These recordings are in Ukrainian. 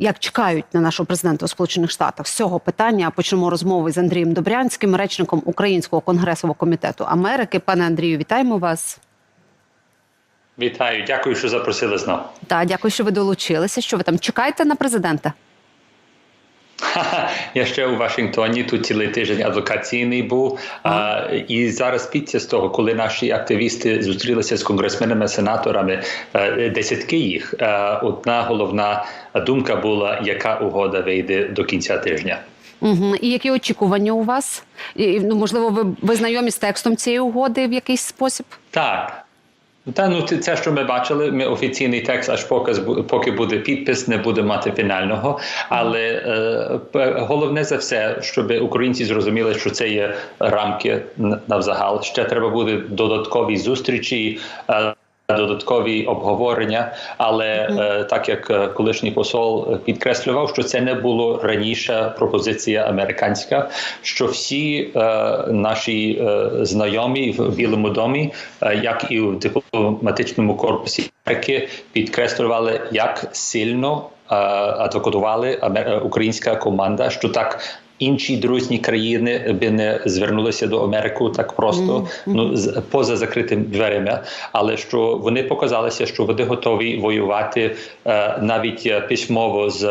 як чекають на нашого президента у Сполучених Штатах. З цього питання почнемо розмови з Андрієм Добрянським, речником Українського конгресового комітету Америки. Пане Андрію, вітаємо вас. Вітаю, дякую, що запросили знову. Та дякую, що ви долучилися. Що ви там чекаєте на президента? Я ще у Вашингтоні тут цілий тиждень адвокаційний був. А, і зараз піться з того, коли наші активісти зустрілися з конгресменами, сенаторами, е, десятки їх. е, Одна головна думка була, яка угода вийде до кінця тижня. Угу. І які очікування у вас? І, ну, можливо, ви, ви знайомі з текстом цієї угоди в якийсь спосіб? Так. Та ну це- що ми бачили. Ми офіційний текст, аж поки поки буде підпис, не буде мати фінального. Але е, головне за все, щоб українці зрозуміли, що це є рамки навзагал. Ще треба буде додаткові зустрічі. Е, Додаткові обговорення, але е, так як е, колишній посол е, підкреслював, що це не було раніше пропозиція американська, що всі наші знайомі в Білому домі, як і в дипломатичному корпусі Америки, підкреслювали, як сильно адвокатували українська команда, що так. Інші дружні країни би не звернулися до Америки так просто, ну з поза закритими дверима, але що вони показалися, що вони готові воювати е, навіть е, письмово з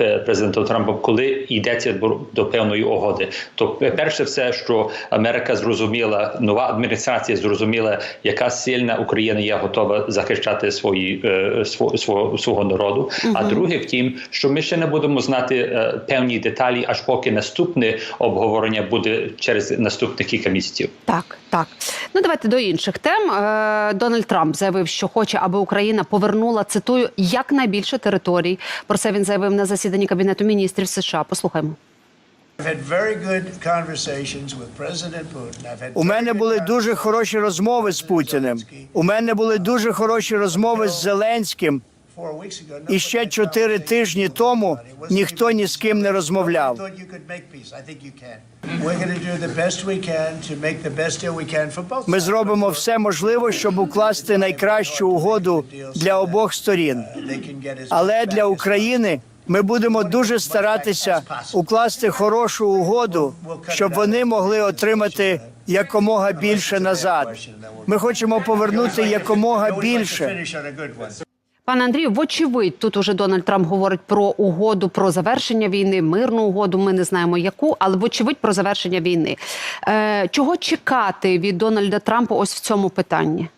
е, президентом Трампом, коли йдеться до, до певної угоди. То перше все, що Америка зрозуміла, нова адміністрація зрозуміла, яка сильна Україна є готова захищати свої е, сво- свого, свого народу. А друге, втім, що ми ще не будемо знати е, певні деталі, аж поки наступне обговорення буде через наступних кілька місяців. Так, так. Ну давайте до інших тем. Е, Дональд Трамп заявив, що хоче, аби Україна повернула цитую якнайбільше територій. Про це він заявив на засіданні кабінету міністрів США. Послухаймо. У мене були дуже хороші розмови з Путіним. У мене були дуже хороші розмови з Зеленським. І ще чотири тижні тому ніхто ні з ким не розмовляв. Ми зробимо все можливе, щоб укласти найкращу угоду для обох сторін. Але для України ми будемо дуже старатися укласти хорошу угоду, щоб вони могли отримати якомога більше назад. Ми хочемо повернути якомога більше. Пане Андрію, вочевидь, тут уже Дональд Трамп говорить про угоду про завершення війни, мирну угоду. Ми не знаємо яку, але вочевидь про завершення війни. Е, чого чекати від Дональда Трампа ось в цьому питанні?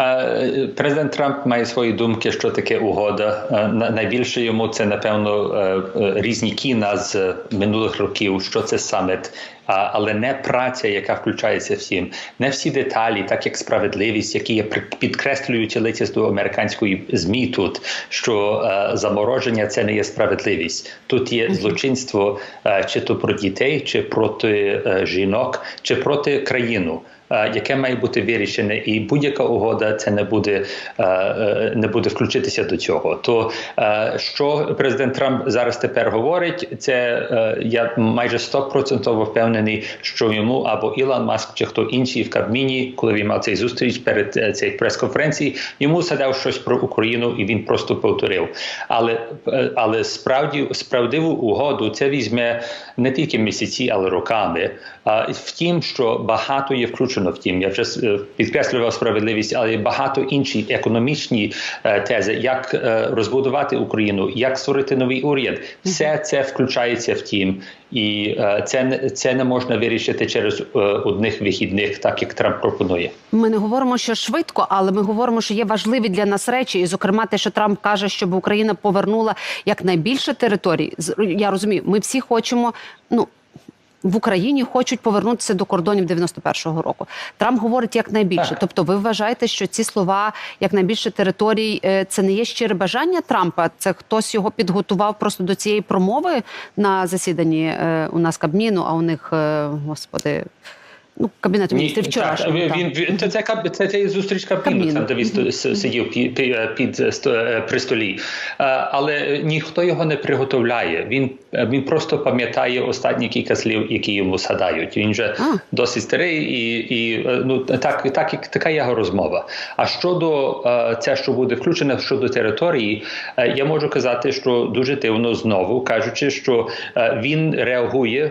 Е, Президент Трамп має свої думки, що таке угода. Е, на- Найбільше йому це напевно е, різні кіна з минулих років, що це саміт, але не праця, яка включається всім, не всі деталі, так як справедливість, які є підкреслюють до американської змі тут, що замороження це не є справедливість. Тут є злочинство чи то про дітей, чи проти жінок, чи проти країну яке має бути вирішене, і будь-яка угода це не буде е, е, не буде включитися до цього. То е, що президент Трамп зараз тепер говорить, це е, я майже 100% впевнений, що йому або Ілон Маск чи хто інший в Кабміні, коли він мав цей зустріч перед е, цією прес-конференцією, йому задав щось про Україну, і він просто повторив. Але е, але справді справдиву угоду це візьме не тільки місяці, але роками. А втім, що багато є включено. Втім, я вже підкреслював справедливість, але багато інші економічні е, тези, як е, розбудувати Україну, як створити новий уряд. Все це включається втім, і е, це це не можна вирішити через одних вихідних, так як Трамп пропонує. Ми не говоримо, що швидко, але ми говоримо, що є важливі для нас речі, і зокрема, те, що Трамп каже, щоб Україна повернула якнайбільше територій. Я розумію, ми всі хочемо. Ну в Україні хочуть повернутися до кордонів 91-го року. Трамп говорить якнайбільше. Так. Тобто, ви вважаєте, що ці слова якнайбільше територій е, це не є щире бажання Трампа? Це хтось його підготував просто до цієї промови на засіданні е, у нас Кабміну, а у них, е, господи, Ну, кабінету міністрів він, так. він, він- це, це, це, це зустріч Кабміну, там, де він сидів під, під, під сто- е, при столі. Е, Але ніхто його не приготовляє. Він, е, він просто пам'ятає останні кілька слів, які йому згадають. Він вже А. досить старий, і, і е, ну, так, так, така його розмова. А щодо е, це, що буде включено щодо території, е, я можу казати, що дуже дивно знову кажучи, що е, він реагує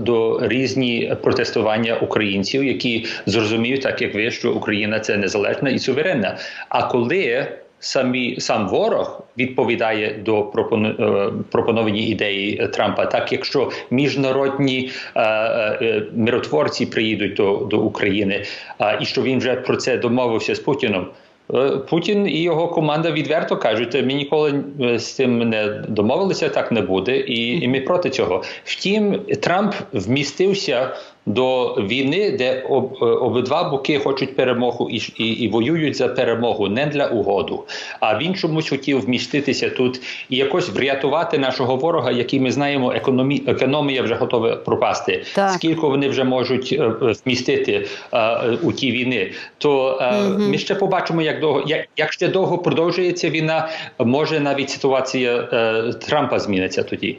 до різні протестування українців, які зрозуміють, так як ви, що Україна це незалежна і суверенна. А коли Самі сам ворог відповідає до е, пропоновані ідеї Трампа, так якщо міжнародні е, е, миротворці приїдуть до, до України, е, і що він вже про це домовився з Путіном. Е, Путін і його команда відверто кажуть, ми ніколи е, з цим не домовилися, так не буде, і, і ми проти цього. Втім, Трамп вмістився до війни, де об, е, обидва боки хочуть перемогу і, і, і воюють за перемогу не для угоду. А він чомусь хотів вміститися тут і якось врятувати нашого ворога, який ми знаємо, економі, економія вже готова пропасти. Так. Скільки вони вже можуть е, е, вмістити е, у ті війни, то е, ми ще побачимо, як довго як, як ще довго продовжується війна, може навіть ситуація е, Трампа зміниться тоді.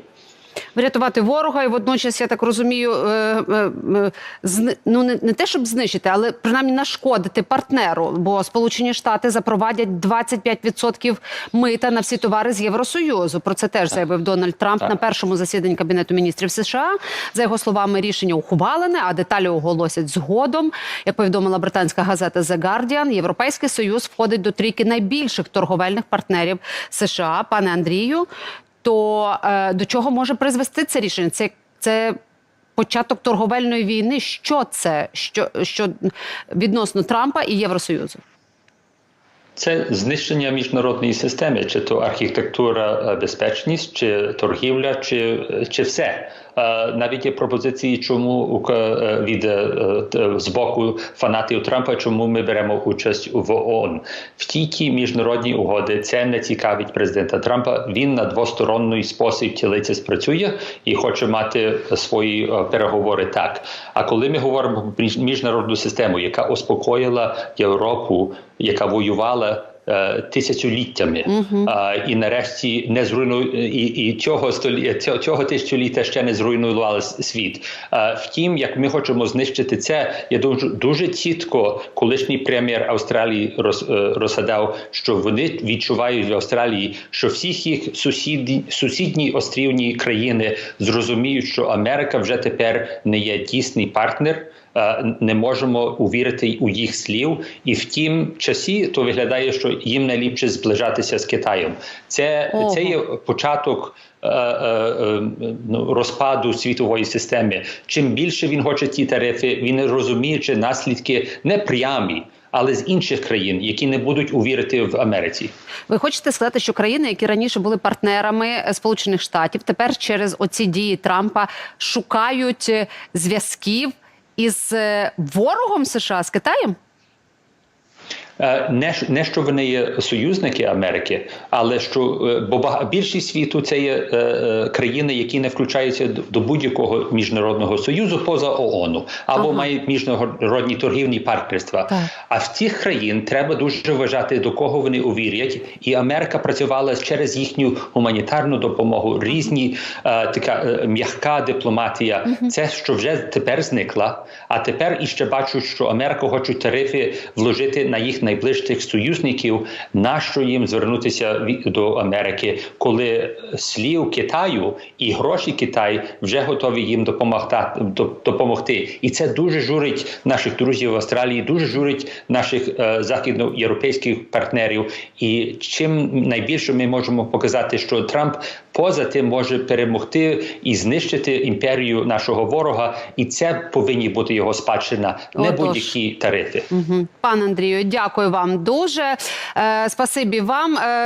Врятувати ворога, і водночас, я так розумію, е, е, е, ну не, не те, щоб знищити, але принаймні нашкодити партнеру. Бо Сполучені Штати запровадять 25% мита на всі товари з Євросоюзу. Про це теж заявив Дональд Трамп Так. на першому засіданні кабінету міністрів США. За його словами, рішення ухвалене, а деталі оголосять згодом. Як повідомила британська газета The Guardian, Європейський Союз входить до трійки найбільших торговельних партнерів США. Пане Андрію, то е, до чого може призвести це рішення? Це, це початок торговельної війни. Що це? Що, що відносно Трампа і Євросоюзу? Це знищення міжнародної системи, чи то архітектура, е, безпечність, чи торгівля, чи, чи все. Е, Навіть є пропозиції, чому е, від е, з боку фанатів Трампа, чому ми беремо участь в ООН. В тій ті міжнародні угоди це не цікавить президента Трампа. Він на двосторонній спосіб тілиця спрацює і хоче мати свої переговори так. А коли ми говоримо про між- міжнародну систему, яка успокоїла Європу, яка воювала. Е, Тисячоліттями А, і нарешті не зруйну і, і цього столі цього, цього тисячоліття ще не зруйнували світ. А, втім, як ми хочемо знищити це, я дуже дуже чітко колишній прем'єр Австралії роз, е, розгадав, що вони відчувають в Австралії, що всіх їх сусідні сусідні острівні країни зрозуміють, що Америка вже тепер не є дійсний партнер. Е, Не можемо увірити у їх слів, і в тім часі то виглядає, що їм найліпше зближатися з Китаєм. Це, Ого. це є початок е, е, ну, розпаду світової системи. Чим більше він хоче ті тарифи, він розуміє, чи наслідки не прямі, але з інших країн, які не будуть увірити в Америці. Ви хочете сказати, що країни, які раніше були партнерами Сполучених Штатів, тепер через оці дії Трампа шукають зв'язків із е, ворогом США з Китаєм? Е, Не, не що вони є союзники Америки, але що е, бо бага- більшість світу це є е, країни, які не включаються до, будь-якого міжнародного союзу поза ООН, або Ага. мають міжнародні торгівні партнерства. Так. А в цих країн треба дуже вважати, до кого вони увірять, і Америка працювала через їхню гуманітарну допомогу, різні така м'яка дипломатія. Це що вже тепер зникла. А тепер іще бачать, що Америка хоче тарифи вложити на їх найближчих союзників. Нащо їм звернутися до Америки, коли слів Китаю і гроші Китай вже готові їм допомогти, допомогти. І це дуже журить наших друзів в Австралії, дуже журить наших е, західноєвропейських партнерів. І чим найбільше ми можемо показати, що Трамп поза тим може перемогти і знищити імперію нашого ворога, і це повинні бути його спадщина, не будь-які тарифи. Угу. Пане Андрію, дякую вам дуже. Е, спасибі вам. Е,